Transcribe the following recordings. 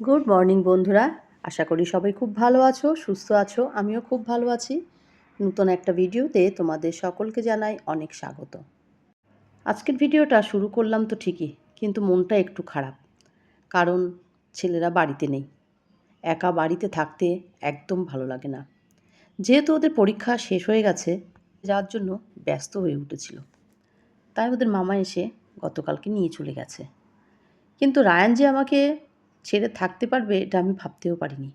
Good morning বন্ধুরা। আশা করি সবাই খুব ভালো আছো, সুস্থ আছো, আমিও খুব ভালো আছি। নতুন একটা ভিডিওতে তোমাদের সকলকে জানাই অনেক স্বাগত। আজকের ভিডিওটা শুরু করলাম তো ঠিকই, কিন্তু মনটা একটু খারাপ, কারণ ছেলেরা বাড়িতে নেই। একা বাড়িতে থাকতে একদম ভালো লাগে না। যেহেতু ওদের পরীক্ষা শেষ হয়ে গেছে, যার জন্য ব্যস্ত হয়ে উঠেছিল। তাই ওদের মামা এসে গতকালকে নিয়ে চলে গেছে। কিন্তু রায়ান যে আমাকে ছেড়ে থাকতে পারবে এটা আমি ভাবতেও পারিনি।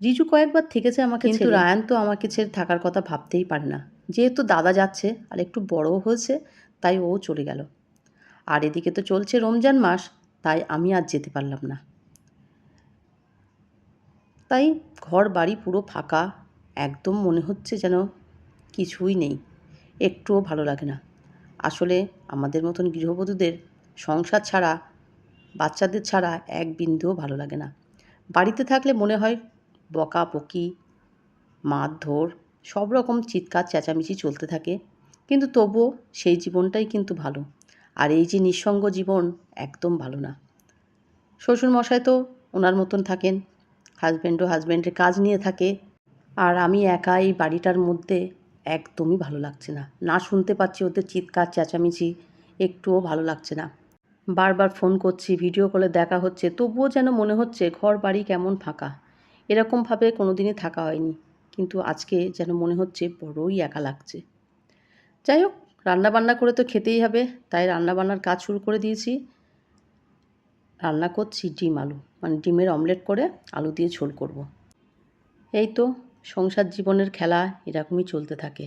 রিজু কয়েকবার থেকেছে আমাকে কিন্তু রায়ান তো আমাকে ছেড়ে থাকার কথা ভাবতেই পারে না। যেহেতু দাদা যাচ্ছে আর একটু বড়ও হয়েছে তাই ও চলে গেল। আর এদিকে তো চলছে রমজান মাস তাই আমি আর যেতে পারলাম না। তাই ঘর বাড়ি পুরো ফাঁকা একদম মনে হচ্ছে যেন কিছুই নেই। একটুও ভালো লাগে না। আসলে আমাদের মতন গৃহবধূদের সংসার ছাড়া বাচ্চাদের ছাড়া এক বিন্দুও ভালো লাগে না। বাড়িতে থাকলে মনে হয় বকাবকি মারধর সব রকম চিৎকার, চেঁচামেচি চলতে থাকে। কিন্তু তবুও সেই জীবনটাই কিন্তু ভালো। আর এই যে নিঃসঙ্গ জীবন একদম ভালো না। শ্বশুরমশাই তো ওনার মতন থাকেন। হাজব্যান্ডও হাজব্যান্ডের কাজ নিয়ে থাকে। আর আমি একা এই বাড়িটার মধ্যে একদমই ভালো লাগছে না। না শুনতে পাচ্ছি ওদের চিৎকার, চেঁচামেচি, একটুও ভালো লাগছে না। বারবার ফোন করছি ভিডিও কলে দেখা হচ্ছে, তবুও যেন মনে হচ্ছে ঘর বাড়ি কেমন ফাঁকা। এরকমভাবে কোনো দিনই থাকা হয়নি, কিন্তু আজকে যেন মনে হচ্ছে বড়ই একা লাগছে। যাই হোক, রান্নাবান্না করে তো খেতেই হবে, তাই রান্নাবান্নার কাজ শুরু করে দিয়েছি। রান্না করছি ডিম আলু মানে ডিমের অমলেট করে আলু দিয়ে ঝোল করব। এই তো, সংসার জীবনের খেলা এরকমই চলতে থাকে।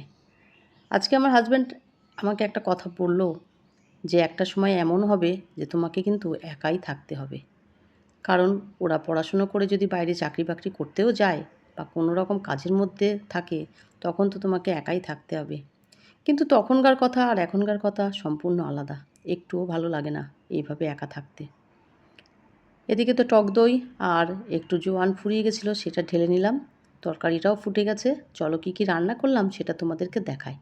আজকে আমার হাজব্যান্ড আমাকে একটা কথা বলল যে একটা সময় এমন হবে যে তোমাকে কিন্তু একাই থাকতে হবে। কারণ ওরা পড়াশুনো করে যদি বাইরে চাকরি বাকরি করতেও যায় বা কোনো রকম কাজের মধ্যে থাকে, তখন তো তোমাকে একাই থাকতে হবে। কিন্তু তখনকার কথা আর এখনকার কথা সম্পূর্ণ আলাদা। একটুও ভালো লাগে না এইভাবে একা থাকতে। এদিকে তো টক দই আর একটু জোয়ান ফুরিয়ে গেছিল, সেটা ঢেলে নিলাম। তরকারিটাও ফুটে গেছে। চলো কী কী রান্না করলাম সেটা তোমাদেরকে দেখাই।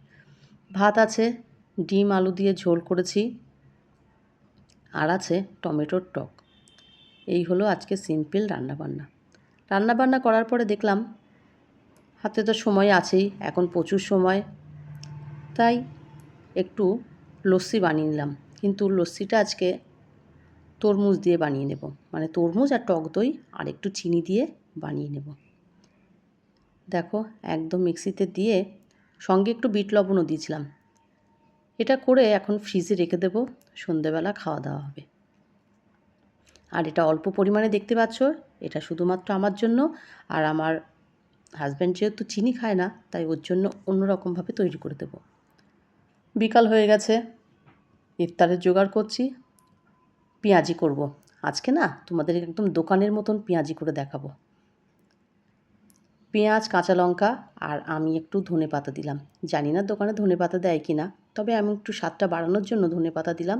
ভাত আছে ডিম আলু দিয়ে ঝোল করেছি। আর আছে টমেটোর টক। এই হলো আজকে সিম্পল রান্নাবান্না। রান্নাবান্না করার পরে দেখলাম, হাতে তো সময় আছেই, এখন প্রচুর সময়। তাই একটু লস্যি বানিয়ে নিলাম। কিন্তু লস্যিটা আজকে তরমুজ দিয়ে বানিয়ে নেব। মানে তরমুজ আর টক দই আর একটু চিনি দিয়ে বানিয়ে নেব। দেখো, একদম মিক্সিতে দিয়ে সঙ্গে একটু বিট লবণও দিয়েছিলাম। এটা করে এখন ফ্রিজে রেখে দেবো, সন্ধেবেলা খাওয়া দাওয়া হবে। আর এটা অল্প পরিমাণে দেখতে পাচ্ছ, এটা শুধুমাত্র আমার জন্য, আর আমার হাজব্যান্ড যেহেতু চিনি খায় না, তাই ওর জন্য অন্য রকমভাবে তৈরি করে দেব। বিকাল হয়ে গেছে, ইফতারের জোগাড় করছি, পেঁয়াজি করব। আজকে না তোমাদের একদম দোকানের মতন পেঁয়াজি করে দেখাবো। পেঁয়াজ, কাঁচা লঙ্কা, আর আমি একটু ধনে পাতা দিলাম। জানি না দোকানে ধনে পাতা দেয় কি না তবে আমি একটু স্বাদটা বাড়ানোর জন্য ধনে পাতা দিলাম।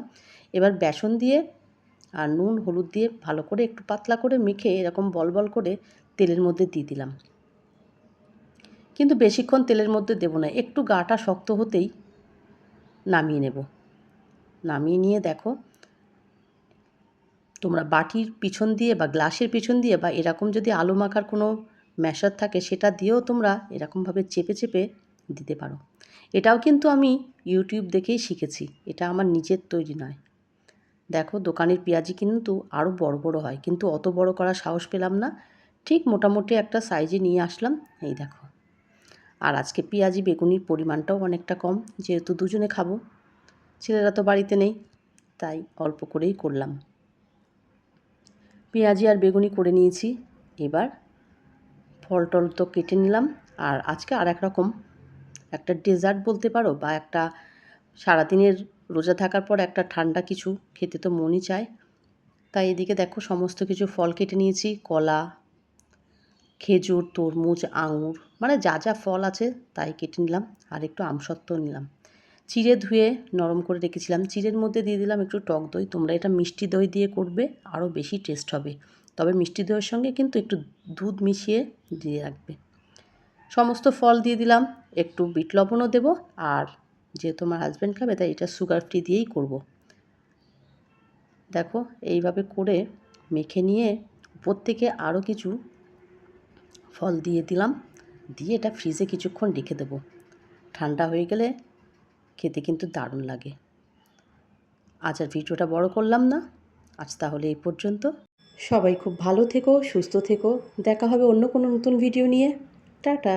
এবার বেসন দিয়ে আর নুন, হলুদ দিয়ে ভালো করে একটু পাতলা করে মেখে এরকম বল বল করে তেলের মধ্যে দিয়ে দিলাম। কিন্তু বেশিক্ষণ তেলের মধ্যে দেবো না, একটু গাটা শক্ত হতেই নামিয়ে নেব। নামিয়ে নিয়ে দেখো, তোমরা বাটির পিছন দিয়ে বা গ্লাসের পিছন দিয়ে বা এরকম যদি আলু মাখার কোনো ম্যাশার থাকে, সেটা দিয়েও তোমরা এরকমভাবে চেপে চেপে দিতে পারো। এটাও কিন্তু আমি ইউটিউব দেখেই শিখেছি। এটা আমার নিজের তৈরি নয়। দেখো, দোকানের পেঁয়াজি কিন্তু আরও বড় বড় হয়। কিন্তু অত বড় করার সাহস পেলাম না। ঠিক মোটামুটি একটা সাইজে নিয়ে আসলাম। এই দেখো। আর আজকে পেঁয়াজি, বেগুনির পরিমাণটাও অনেকটা কম। যেহেতু দুজনে খাব, ছেলেরা তো বাড়িতে নেই, তাই অল্প করেই করলাম। পেঁয়াজি আর বেগুনি করে নিয়েছি। এবার ফল টল তো কেটে নিলাম। আর আজকে আর এক রকম একটা ডেজার্ট বলতে পারো বা একটা সারাদিনের রোজা থাকার পর একটা ঠান্ডা কিছু খেতে তো মনই চায়। তাই এদিকে দেখো সমস্ত কিছু ফল কেটে নিয়েছি, কলা, খেজুর, তরমুজ, আঙুর মানে যা যা ফল আছে তাই কেটে নিলাম আর একটু আমসত্ত্ব নিলাম। চিড়ে ধুয়ে নরম করে রেখেছিলাম। চিড়ের মধ্যে দিয়ে দিলাম একটু টক দই। তোমরা এটা মিষ্টি দই দিয়ে করবে, আরও বেশি টেস্ট হবে। তবে মিষ্টি দইয়ের সঙ্গে কিন্তু একটু দুধ মিশিয়ে দিয়ে রাখবে। সমস্ত ফল দিয়ে দিলাম, একটু বিট লবণও দেবো, আর যেহেতু আমার হাজব্যান্ড খাবে, তাই এটা সুগার ফ্রি দিয়েই করব। দেখো, এইভাবে করে মেখে নিয়ে উপর থেকে আরও কিছু ফল দিয়ে দিলাম, দিয়ে এটা ফ্রিজে কিছুক্ষণ রেখে দেবো। ঠান্ডা হয়ে গেলে খেতে কিন্তু দারুণ লাগে। আজ আর ভিডিওটা বড় করলাম না, আজ তাহলে এই পর্যন্ত। সবাই খুব ভালো থেকো, সুস্থ থেকো, দেখা হবে অন্য কোনো নতুন ভিডিও নিয়ে। টাটা।